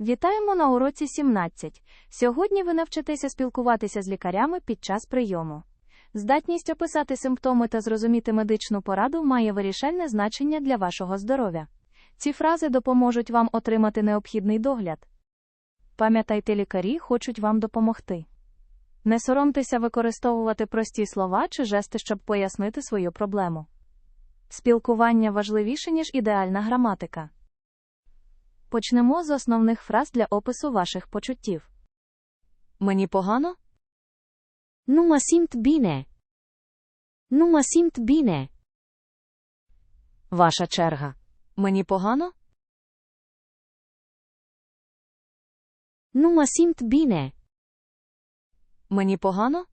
Вітаємо на уроці 17. Сьогодні ви навчитеся спілкуватися з лікарями під час прийому. Здатність описати симптоми та зрозуміти медичну пораду має вирішальне значення для вашого здоров'я. Ці фрази допоможуть вам отримати необхідний догляд. Пам'ятайте, лікарі хочуть вам допомогти. Не соромтеся використовувати прості слова чи жести, щоб пояснити свою проблему. Спілкування важливіше, ніж ідеальна граматика. Почнемо з основних фраз для опису ваших почуттів. Мені погано? Nu mă simt bine. Nu mă simt bine. Ваша черга. Мені погано? Nu mă simt bine. Мені погано?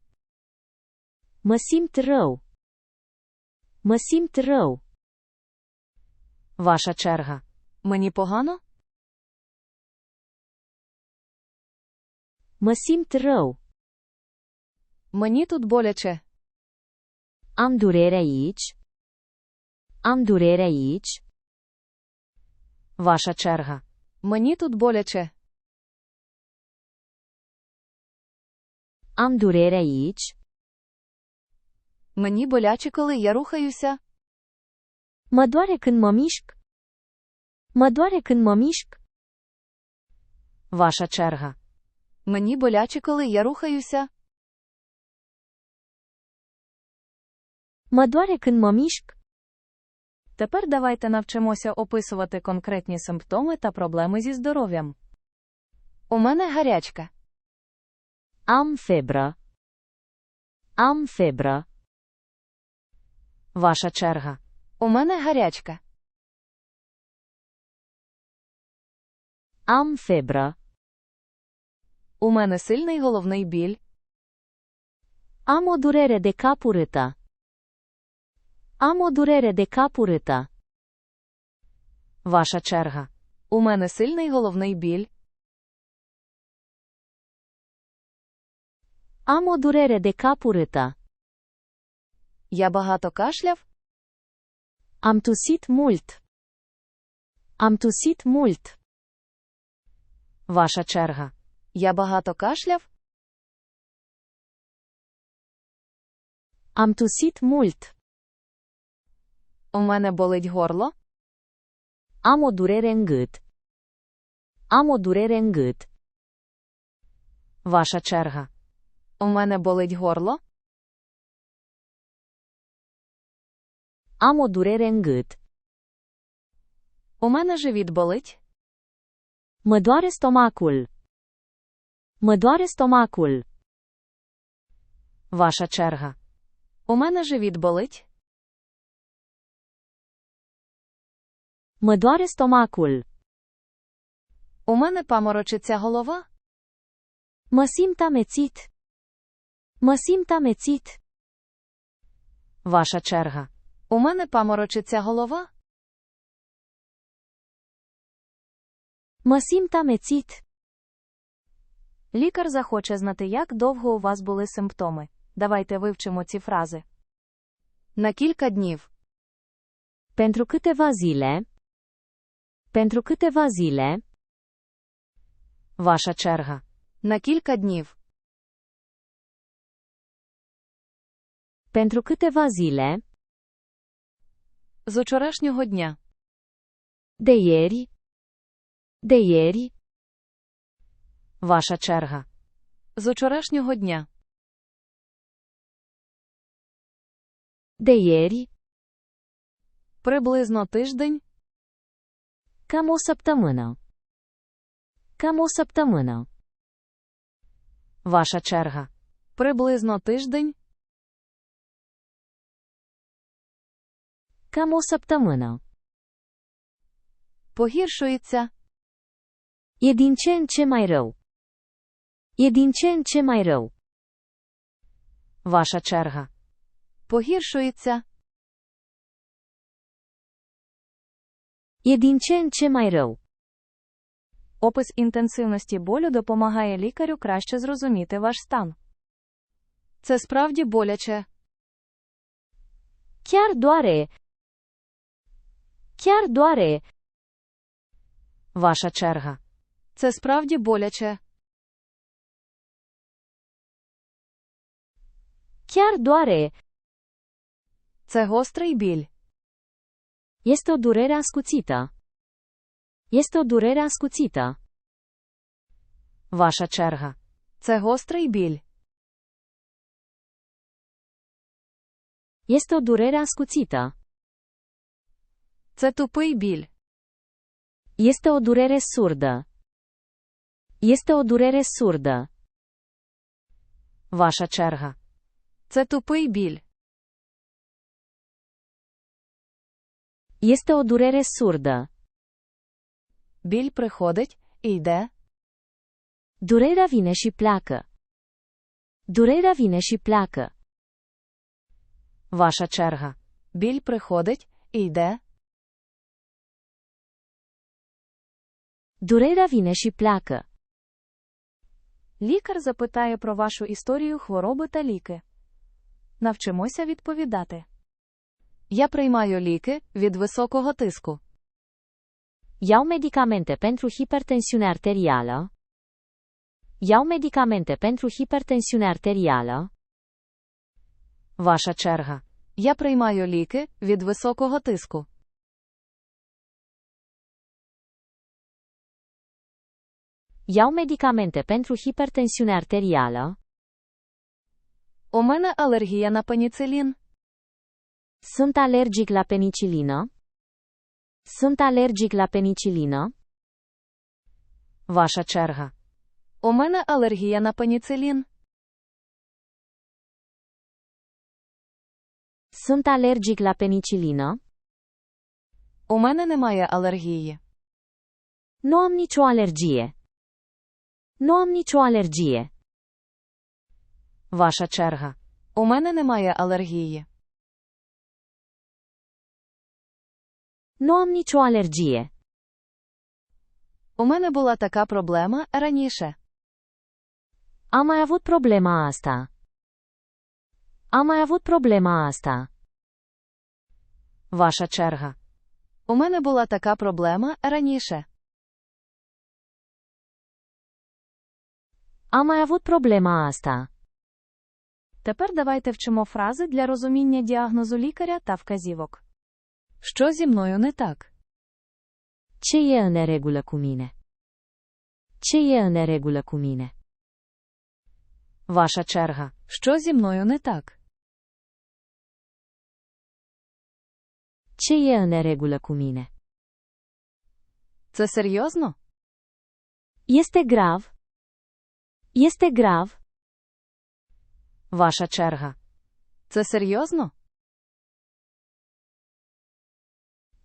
Simt rău. Mă simt rău. Ваша черга. Мені погано? Mă simt rău. Мені тут боляче. Am durere aici. Am durere aici. Ваша черга. Мені тут боляче. Am durere aici. Мені боляче, коли я рухаюся. Mă doare când mă mișc. Mă doare când mă mișc. Ваша черга. Мені боляче, коли я рухаюся. Mă doare când mă mișc. Тепер давайте навчимося описувати конкретні симптоми та проблеми зі здоров'ям. У мене гарячка. Am febră. Am febră. Ваша черга. У мене гарячка. Am febră. У мене сильний головний біль. Cap urâtă. Am o durere de cap urâtă. Ваша черга. У мене сильний головний біль. Durere de cap urâtă. Я багато кашляв. Am tusit mult. Am tusit mult. Ваша черга. Я багато кашляв. Am tusit mult. У мене болить горло. Am o durere în gât. Am o durere în gât. Ваша черга. У мене болить горло. Am o durere în gât. У мене живіт болить. Mă doare stomacul. Mă doare stomacul. Ваша черга. У мене живіт болить. Mă doare stomacul. У мене паморочиться голова. Mă simt amețit. Mă simt amețit. Ваша черга. У мене паморочиться голова. Mă simt amețit. Лікар захоче знати, як довго у вас були симптоми. Давайте вивчимо ці фрази. На кілька днів. Pentru câteva zile. Pentru câteva zile. Ваша черга. На кілька днів. Pentru câteva zile. З учорашнього дня. De ieri. De ieri. Ваша черга. З учорашнього дня. De ieri. Приблизно тиждень. Cam o săptămână. Cam o săptămână. Ваша черга. Приблизно тиждень. Cam o săptămână. Погіршується. E din ce în ce mai rău. E din ce în ce mai rău. Ваша черга. Погіршується. E din ce în ce mai rău. Опис інтенсивності болю допомагає лікарю краще зрозуміти ваш стан. Це справді боляче. Chiar doare. Chiar doare. Ваша черга. Це справді боляче. Chiar doare. Це гострий біль. Este o durere ascuțită. Este o durere ascuțită. Ваша черга. Це гострий біль. Este o durere ascuțită. Це тупий біль. Este o durere surdă. Este o durere surdă. Ваша черга. Це тупий біль. Este o durere surdă. Біль приходить і йде. Durerea vine și pleacă. Durerea vine și pleacă. Ваша черга. Біль приходить і йде. Durerea vine și pleacă. Лікар запитає про вашу історію хвороби та ліки. Навчимося відповідати. Я приймаю ліки від високого тиску. Iau medicamente pentru hipertensiune arterială. Iau medicamente pentru hipertensiune arterială. Ваша черга. Я приймаю ліки від високого тиску. Iau medicamente pentru hipertensiune arterială. У мене алергія на пеніцилін. Sunt alergic la penicilină. Sunt alergic la penicilină. Ваша черга. У мене алергія на пеніцилін. Sunt alergic la penicilină. У мене немає алергії. Nu am nicio alergie. Nu am nicio alergie. Ваша черга. У мене немає алергії. Am nicio alergie. У мене була така проблема раніше. Am mai avut problema asta. Am mai avut problema asta. Ваша черга. У мене була така проблема раніше. Am mai avut problema asta. Tепер давайте вчимо фрази для розуміння діагнозу лікаря та вказівок. Що зі мною не так? Ce e în neregulă cu mine? Ce e în neregulă cu mine? Ваша черга. Що зі мною не так? Ce e în neregulă cu mine? Це серйозно? Este grav? Este grav? Ваша черга. Це серйозно?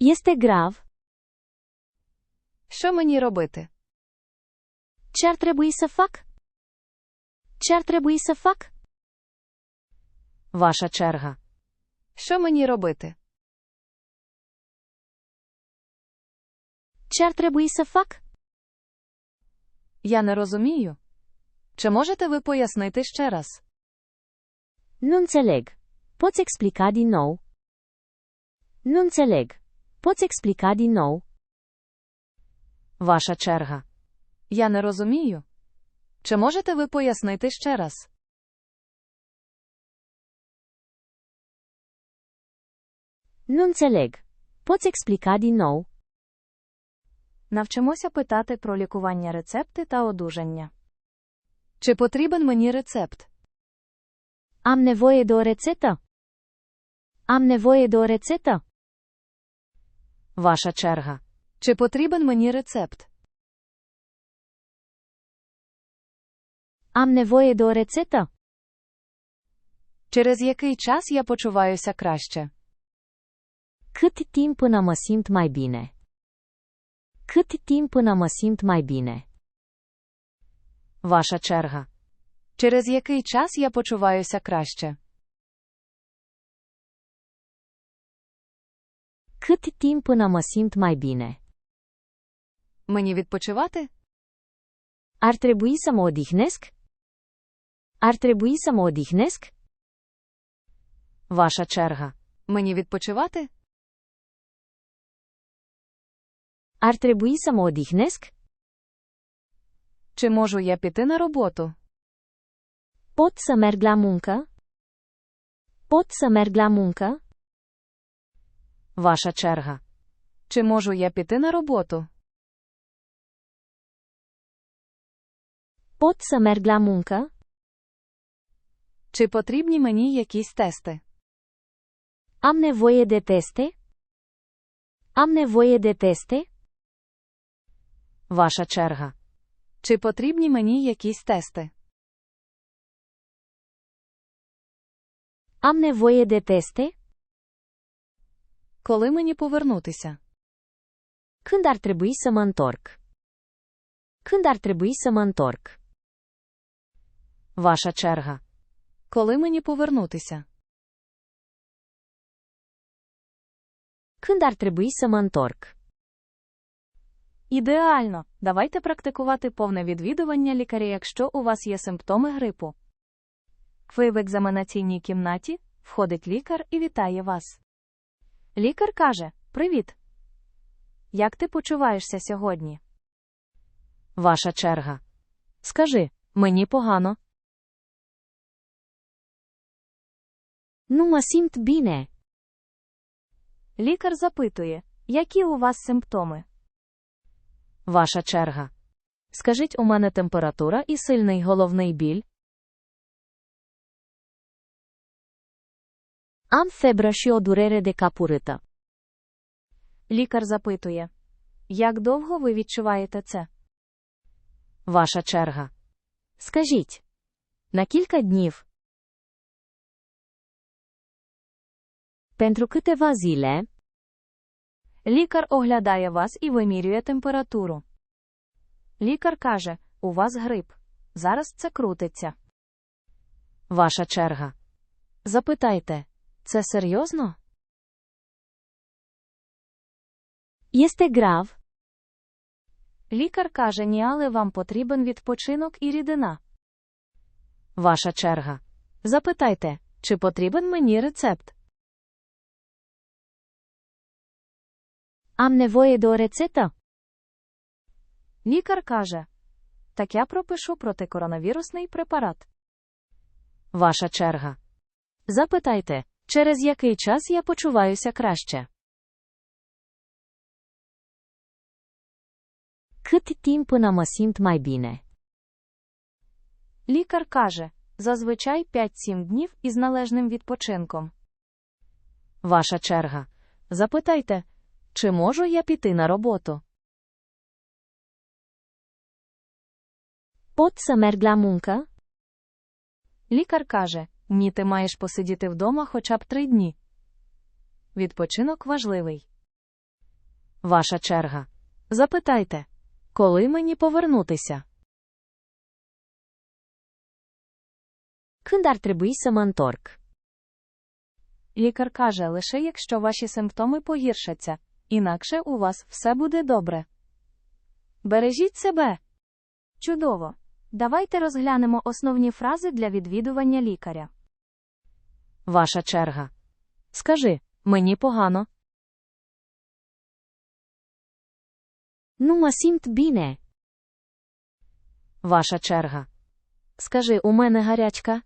Este grav? Що мені робити? Ce ar trebui să fac? Ce ar trebui să fac? Ваша черга. Що мені робити? Ce ar trebui să fac? Я не розумію. Чи можете ви пояснити ще раз? Nu înțeleg. Poți explica din nou? Nu înțeleg. Poți explica din nou? Ваша черга. Я не розумію. Чи можете ви пояснити ще раз? Nu înțeleg. Poți explica din nou? Навчимося питати про лікування рецепти та одужання. Чи потрібен мені рецепт? Am nevoie de o rețetă? Am nevoie de o rețetă? Ваша черга. Чи потрібен мені рецепт? Am nevoie de o rețetă? Через який час я почуваюся краще? Cât timp până mă simt mai bine? Cât timp până mă simt mai bine? Ваша черга. Через який час я почуваюся краще? Cât timp până mă simt mai bine? Мені відпочивати? Ar trebui să mă odihnesc? Ar trebui să mă odihnesc? Ваша черга. Мені відпочивати? Ar trebui să mă odihnesc? Чи можу я піти на роботу? Pot să merg la muncă? Pot să merg la muncă? Ваша черга. Чи можу я піти на роботу? Pot să merg la muncă? Чи потрібні мені якісь тести? Am nevoie de teste? Am nevoie de teste? Ваша черга. Чи потрібні мені якісь тести? Am nevoie de teste? Коли мені повернутися? Când ar trebui să mă întorc? Când ar trebui să mă întorc? Ваша черга. Коли мені повернутися? Când ar trebui să mă întorc? Ідеально. Давайте практикувати повне відвідування лікаря, якщо у вас є симптоми грипу. Ви в екзаменаційній кімнаті, входить лікар і вітає вас. Лікар каже: Привіт. Як ти почуваєшся сьогодні? Ваша черга. Скажи, мені погано. Mă simt bine. Лікар запитує, які у вас симптоми? Ваша черга. Скажіть, у мене температура і сильний головний біль. Am febră și o durere de cap urâtă. Лікар запитує, як довго ви відчуваєте це? Ваша черга. Скажіть. На кілька днів. Pentru câteva zile, Лікар оглядає вас і вимірює температуру. Лікар каже, у вас грип. Зараз це крутиться. Ваша черга. Запитайте, це серйозно? este grav, Лікар каже, ні, але вам потрібен відпочинок і рідина. Ваша черга. Запитайте, чи потрібен мені рецепт? am nevoie de o rețetă? Лікар каже, так я пропишу протикоронавірусний препарат. Ваша черга. Запитайте, через який час я почуваюся краще. Cât timp până mă simt mai bine? Лікар каже, зазвичай 5-7 днів із належним відпочинком. Ваша черга. Запитайте, чи можу я піти на роботу? Pot să merg la muncă? Лікар каже, ні, ти маєш посидіти вдома хоча б три дні. Відпочинок важливий. Ваша черга. Запитайте, коли мені повернутися? Când ar trebui să mă întorc? Лікар каже, лише якщо ваші симптоми погіршаться, інакше у вас все буде добре. Бережіть себе. Чудово. Давайте розглянемо основні фрази для відвідування лікаря. Ваша черга. Скажи, мені погано. Mă simt bine. Ваша черга. Скажи, у мене гарячка.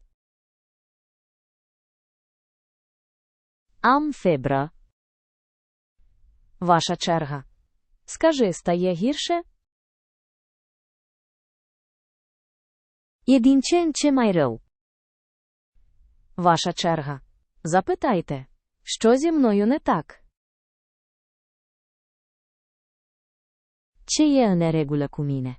Am febră. Ваша черга. Скажи, стає гірше? E din ce în ce mai rău. Ваша черга. Запитайте, що зі мною не так? Ce e în neregulă cu mine?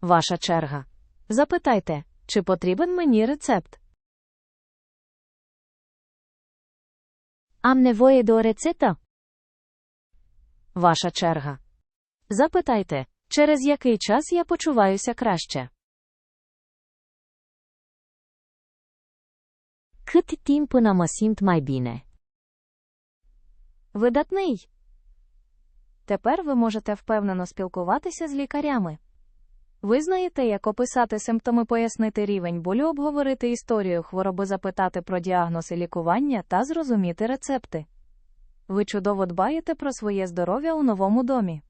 Ваша черга. Запитайте, чи потрібен мені рецепт? Am nevoie de o rețetă? Ваша черга. Запитайте, через який час я почуваюся краще. Cât timp până mă simt mai bine? Видатний. Тепер ви можете впевнено спілкуватися з лікарями. Ви знаєте, як описати симптоми, пояснити рівень болю, обговорити історію хвороби, запитати про діагноз і лікування та зрозуміти рецепти. Ви чудово дбаєте про своє здоров'я у новому домі.